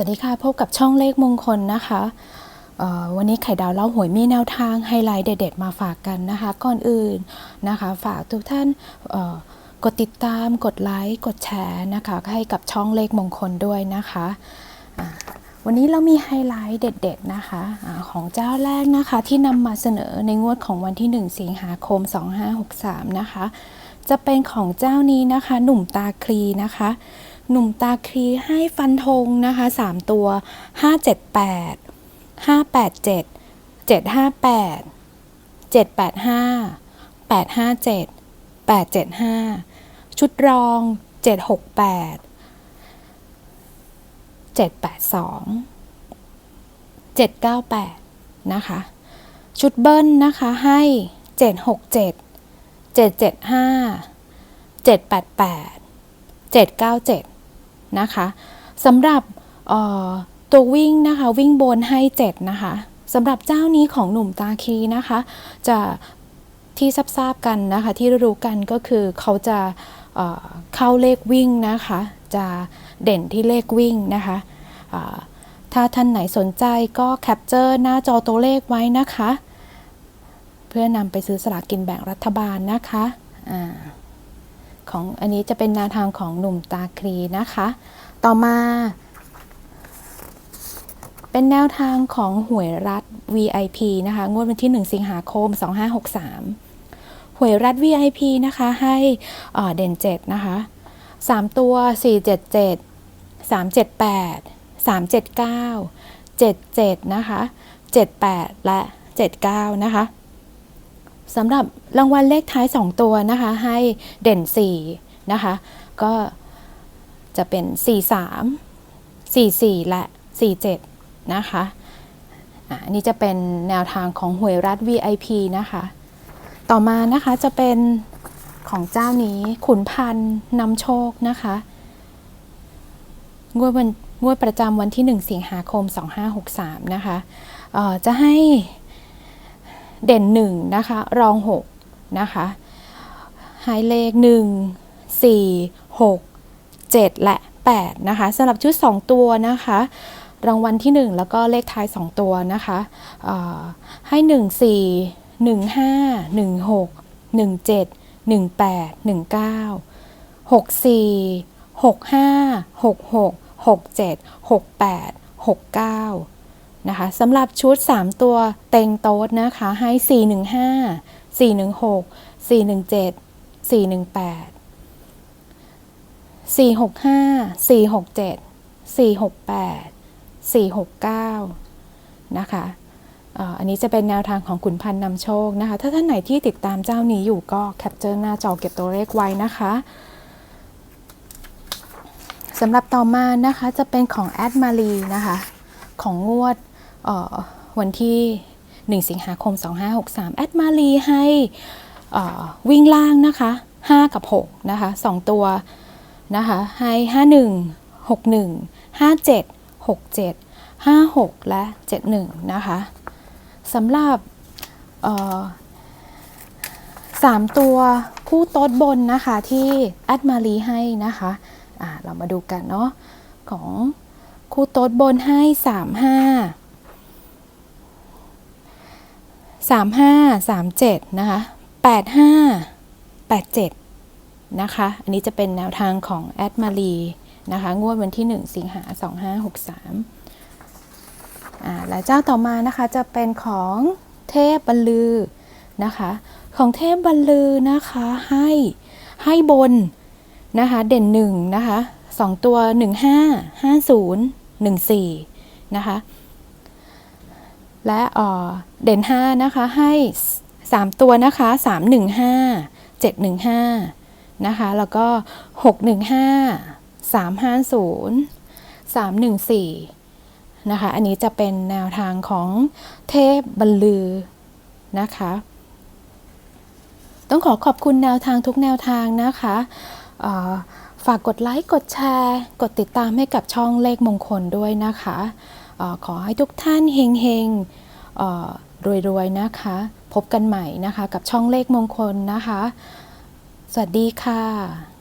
สวัสดีค่ะ พบกับช่องเลขมงคลนะคะวันนี้ไข่ดาวเล่าหวยมีแนวทางไฮไลท์เด็ดๆมาฝากกันนะคะ ก่อนอื่นนะคะ ฝากทุกท่านกดติดตามกดไลค์กดแชร์นะคะให้กับช่องเลขมงคลด้วยนะคะวันนี้เรามีไฮไลท์เด็ด ๆ นะคะอาของเจ้าแรกนะคะที่นำมาเสนอในงวดของวันที่ 1 สิงหาคม 2563 นะคะ จะเป็นของเจ้านี้นะคะ หนุ่มตาคลีนะคะ หนุ่มตาคลีให้ฟันธงนะคะ 3 ตัว 578 587 758 785 857 875 ชุดรอง 768 782 798 นะคะ ชุดเบิ้ลนะคะให้ 767 775 788 797 นะคะสำหรับตัววิ่งนะคะ วิ่งบนให้ 7 นะคะสำหรับเจ้านี้ของหนุ่มตาคีนะคะ จะที่ทราบกันนะคะ ที่รู้กันก็คือเขาจะเเข้าเลขวิ่งนะคะ จะเด่นที่เลขวิ่งนะคะถ้าท่านไหนสนใจก็แคปเจอร์หน้าจอตัวเลขไว้นะคะ เพื่อนำไปซื้อสลากกินแบ่งรัฐบาลนะคะอา ของอันนี้จะเป็นแนวทางของหนุ่มตาคลีนะคะ ต่อมา เป็นแนวทางของหวยรัฐ VIP นะคะ งวดวันที่ 1 สิงหาคม 2563 หวยรัฐ VIP นะคะ ให้เอ่อเด่น 7 นะคะ 3 ตัว 477 378 379 77 นะคะ 78 และ 79 นะคะ สำหรับรางวัลเลขท้าย 2 ตัวนะคะ ให้เด่น 4 นะคะ ก็จะเป็น 43 44 และ 47 นะคะอันนี้จะเป็นแนวทางของหวยรัฐ VIP นะคะ ต่อมานะคะจะเป็นของเจ้านี้ขุนพันธ์นำโชคนะคะงวดวันงวดประจำวันที่ 1 สิงหาคม 2563 นะคะออจะให้ เด่นหนึ่งนะคะรองหกนะคะไฮเลขหนึ่งสี่หกเจ็ดและแปดนะคะสำหรับชุด 2 ตัวนะคะรางวัลที่ 1 แล้วก็เลขท้าย 2 ตัวนะคะให้ 1 4 1 5 1 6 1 7 1 8 1 9 6 4 6 5 6 6 6 7 6 8 6 9 นะคะสำหรับชุด 3 ตัวเต็งโต๊ดนะคะให้ 415 416 417 418 465 467 468 469 นะคะเอ่ออันนี้จะเป็นแนวทางของขุนพันธ์นำโชคนะคะ ถ้าท่านไหนที่ติดตามเจ้านี้อยู่ก็แคปเจอร์หน้าจอเก็บตัวเลขไว้นะคะสำหรับต่อมานะคะจะเป็นของแอดมารีนะคะ ของงวด วันที่ 1 สิงหาคม 2563 แอดมารีให้วิ่งล่างนะคะ 5 กับ 6 นะคะ 2 ตัวนะคะ ให้ 51 61 57 67 56 และ 71 นะคะสำหรับสามตัวคู่โต๊ดบนนะคะที่แอดมารีให้นะคะอ่าเรามาดูกันเนาะของคู่โต๊ดบนให้ส สามห้าสามเจ็ดนะคะแปดห้าแปดเจ็ดนะคะ อันนี้จะเป็นแนวทางของแอดมารีนะคะ งวดวันที่ 1 สิงหา 2563อ่าและเจ้าต่อมานะคะจะเป็นของเทพบรรลือนะคะ ของเทพบรรลือนะคะให้ให้บนนะคะ เด่นหนึ่งนะคะสองตัว 15 50 14 นะคะ และเอ่อเด่น 5 นะคะ ให้ 3 ตัวนะคะ 315 715 นะคะ แล้วก็ 615 350 314 นะคะ อันนี้จะเป็นแนวทางของเทพบรรลือนะคะ ต้องขอขอบคุณแนวทางทุกแนวทางนะคะฝากกดไลค์ กดแชร์ กดติดตามให้กับช่องเลขมงคลด้วยนะคะ ขอให้ทุกท่านเฮงเฮงรวยๆนะคะ พบกันใหม่นะคะ กับช่องเลขมงคลนะคะ สวัสดีค่ะ